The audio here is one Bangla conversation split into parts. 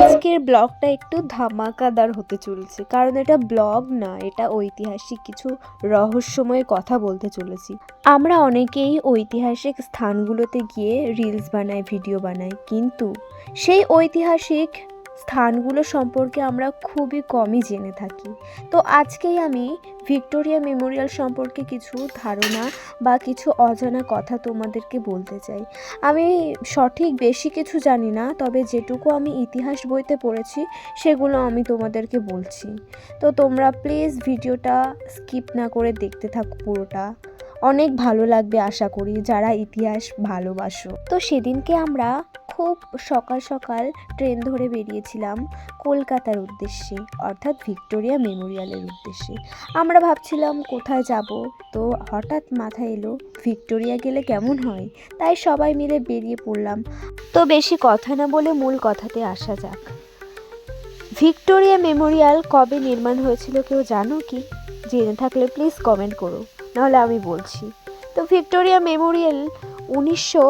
আজকের ব্লগটা একটু ধামাকাদার হতে চলেছে, কারণ এটা ব্লগ না, এটা ঐতিহাসিক কিছু রহস্যময় কথা বলতে চলেছি। আমরা অনেকেই ঐতিহাসিক স্থানগুলোতে গিয়ে রিলস বানাই ভিডিও বানাই, কিন্তু সেই ঐতিহাসিক স্থানগুলো সম্পর্কে আমরা খুবই কমই জেনে থাকি। তো আজকেই আমি ভিক্টোরিয়া মেমোরিয়াল সম্পর্কে কিছু ধারণা বা কিছু অজানা কথা তোমাদেরকে বলতে চাই। আমি সঠিক বেশি কিছু জানি না, তবে যেটুকু আমি ইতিহাস বইতে পড়েছি, সেগুলো আমি তোমাদেরকে বলছি। তো তোমরা প্লিজ ভিডিওটা স্কিপ না করে দেখতে থাকো পুরোটা। অনেক ভালো লাগবে আশা করি, যারা ইতিহাস ভালোবাসো। তো সেদিনকে আমরা খুব সকাল সকাল ট্রেন ধরে বেরিয়েছিলাম কলকাতার উদ্দেশ্যে, অর্থাৎ ভিক্টোরিয়া মেমোরিয়ালের উদ্দেশ্যে। আমরা ভাবছিলাম কোথায় যাব, তো হঠাৎ মাথায় এলো, ভিক্টোরিয়া গেলে কেমন হয়? তাই সবাই মিলে বেরিয়ে পড়লাম। তো বেশি কথা না বলে মূল কথাতে আসা যাক। ভিক্টোরিয়া মেমোরিয়াল কবে নির্মাণ হয়েছিল কেউ জানো কি? জেনে থাকলে প্লিজ কমেন্ট করো, নাহলে আমি বলছি। তো ভিক্টোরিয়া মেমোরিয়াল উনিশশো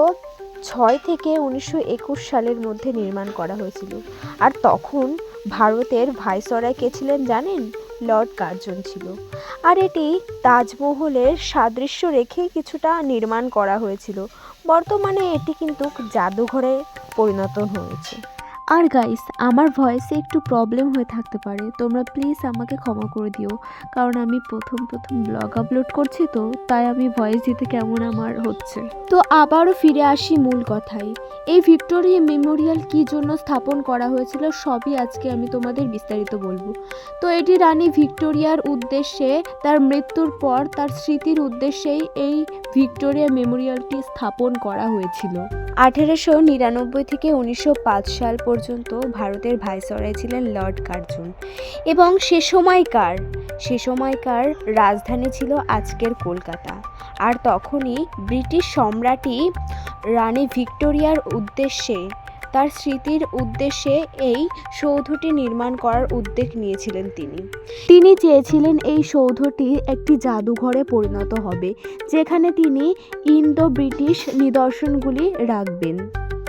ছয় থেকে উনিশশো একুশ সালের মধ্যে নির্মাণ করা হয়েছিল। আর তখন ভারতের ভাইসরয় কে ছিলেন জানেন? লর্ড কার্জন ছিল। আর এটি তাজমহলের সাদৃশ্য রেখে কিছুটা নির্মাণ করা হয়েছিল। বর্তমানে এটি কিন্তু জাদুঘরে পরিণত হয়েছে। আর গাইস আমার ভয়েসে একটু প্রবলেম হয়ে থাকতে পারে। তোমরা প্লিজ আমাকে ক্ষমা করে দিও। কারণ আমি প্রথম প্রথম ব্লগ আপলোড করছি তো, তাই আমি ভয়েস দিতে কেমন আমার হচ্ছে। তো আবারও ফিরে আসি মূল কথায়। এই ভিক্টোরিয়া মেমোরিয়াল কি জন্য স্থাপন করা হয়েছিল সবই আজকে আমি তোমাদের বিস্তারিত বলব। তো এটি রানী ভিক্টোরিয়ার উদ্দেশ্যে, তার মৃত্যুর পর তার স্মৃতির উদ্দেশ্যেই এই ভিক্টোরিয়া মেমোরিয়ালটি স্থাপন করা হয়েছিল। আঠেরোশো নিরানব্বই থেকে উনিশশো পাঁচ সাল পর্যন্ত ভারতের ভাইসরয় ছিলেন লর্ড কার্জুন। এবং সে সময়কার সে সময়কার রাজধানী ছিল আজকের কলকাতা। আর তখনই ব্রিটিশ সম্রাটই রানী ভিক্টোরিয়ার উদ্দেশ্যে তার স্মৃতির উদ্দেশ্যে এই সৌধটি নির্মাণ করার উদ্যোগ নিয়েছিলেন তিনি। তিনি চেয়েছিলেন এই সৌধটি একটি জাদুঘরে পরিণত হবে, যেখানে তিনি ইন্দো ব্রিটিশ নিদর্শনগুলি রাখবেন।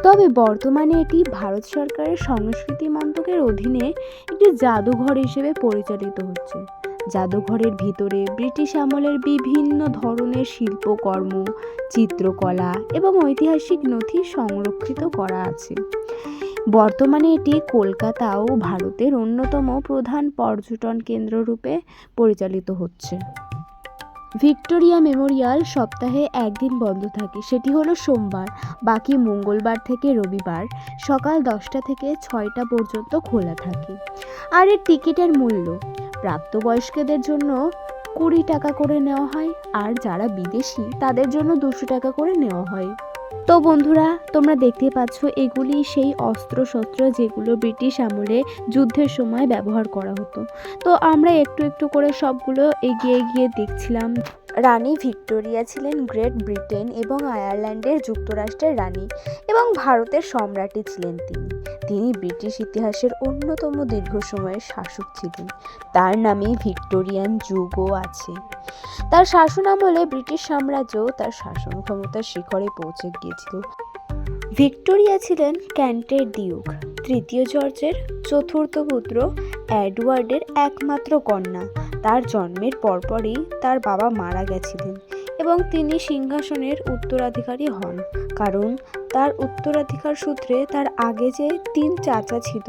তবে বর্তমানে এটি ভারত সরকারের সংস্কৃতি মন্ত্রকের অধীনে একটি জাদুঘর হিসেবে পরিচালিত হচ্ছে। জাদুঘরের ভিতরে ব্রিটিশ আমলের বিভিন্ন ধরনের শিল্পকর্ম, চিত্রকলা এবং ঐতিহাসিক নথি সংরক্ষিত করা আছে। বর্তমানে এটি কলকাতা ও ভারতের অন্যতম প্রধান পর্যটন কেন্দ্র রূপে পরিচালিত হচ্ছে। ভিক্টোরিয়া মেমোরিয়াল সপ্তাহে একদিন বন্ধ থাকে, সেটি হলো সোমবার। বাকি মঙ্গলবার থেকে রবিবার, সকাল দশটা থেকে ছয়টা পর্যন্ত খোলা থাকে। আর এর টিকিটের মূল্য? প্রাপ্তবয়স্কদের জন্য কুড়ি টাকা করে নেওয়া হয়, আর যারা বিদেশি, তাদের জন্য দুশো টাকা করে নেওয়া হয়। তো বন্ধুরা, তোমরা দেখতে পাচ্ছ, এগুলি সেই অস্ত্রশস্ত্র যেগুলো ব্রিটিশ আমলে যুদ্ধের সময় ব্যবহার করা হতো। তো আমরা একটু একটু করে সবগুলো এগিয়ে গিয়ে দেখছিলাম। রানী ভিক্টোরিয়া ছিলেন গ্রেট ব্রিটেন এবং আয়ারল্যান্ডের যুক্তরাষ্ট্রের রানী এবং ভারতের সম্রাটই ছিলেন তিনি। তিনি ব্রিটিশ ইতিহাসের অন্যতম দীর্ঘ সময়ের শাসক ছিলেন। তার নামে ভিক্টোরিয়ান যুগও আছে। তার শাসনামলে ব্রিটিশ সাম্রাজ্য তার শাসন ক্ষমতার শিখরে পৌঁছে গিয়েছিল। ভিক্টোরিয়া ছিলেন ক্যান্টের ডিউক তৃতীয় জর্জের চতুর্থ পুত্র অ্যাডওয়ার্ডের একমাত্র কন্যা। তার জন্মের পরপরই তার বাবা মারা গেছিলেন। এবং তিনি সিংহাসনের উত্তরাধিকারী হন, কারণ তার উত্তরাধিকার সূত্রে তার আগে যে তিন চাচা ছিল,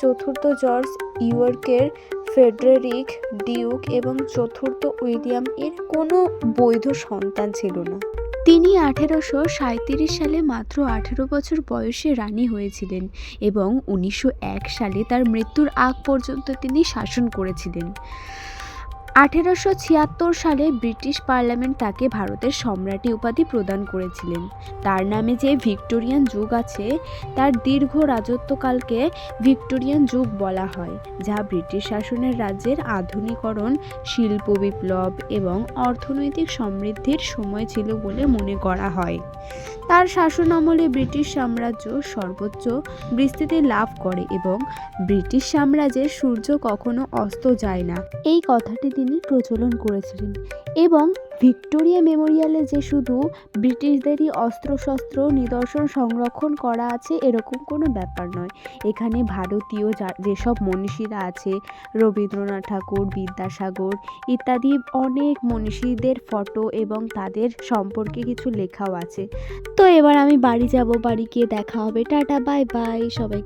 চতুর্থ জর্জ ইউর্কের ফেডারিক ডিউক এবং চতুর্থ উইলিয়াম এর কোনো বৈধ সন্তান ছিল না। তিনি আঠেরোশো সাঁত্রিশ সালে মাত্র আঠেরো বছর বয়সে রানী হয়েছিলেন এবং উনিশশো এক সালে তার মৃত্যুর আগ পর্যন্ত তিনি শাসন করেছিলেন। আঠেরোশো ছিয়াত্তর সালে ব্রিটিশ পার্লামেন্ট তাকে ভারতের সম্রাটি উপাধি প্রদান করেছিলেন। তার নামে যে ভিক্টোরিয়ান যুগ আছে, তার দীর্ঘ রাজত্বকালকে ভিক্টোরিয়ান যুগ বলা হয়, যা ব্রিটিশ শাসনের রাজ্যের আধুনিকরণ, শিল্প বিপ্লব এবং অর্থনৈতিক সমৃদ্ধির সময় ছিল বলে মনে করা হয়। তার শাসন আমলে ব্রিটিশ সাম্রাজ্য সর্বোচ্চ বিস্তৃতি লাভ করে এবং ব্রিটিশ সাম্রাজ্যের সূর্য কখনো অস্ত যায় না। এই কথাটি তিনি প্রচলন করেছিলেন এবং ভিক্টোরিয়া মেমোরিয়ালে যে শুধু ব্রিটিশদেরই অস্ত্রশস্ত্র নিদর্শন সংরক্ষণ করা আছে, এরকম কোনো ব্যাপার নয়। এখানে ভারতীয় যেসব মনীষীরা আছে, রবীন্দ্রনাথ ঠাকুর, বিদ্যাসাগর ইত্যাদি অনেক মনীষীদের ফটো এবং তাদের সম্পর্কে কিছু লেখাও আছে। তো এবার আমি বাড়ি যাব, বাড়ি গিয়ে দেখা হবে। টাটা, বাই বাই, সবাই।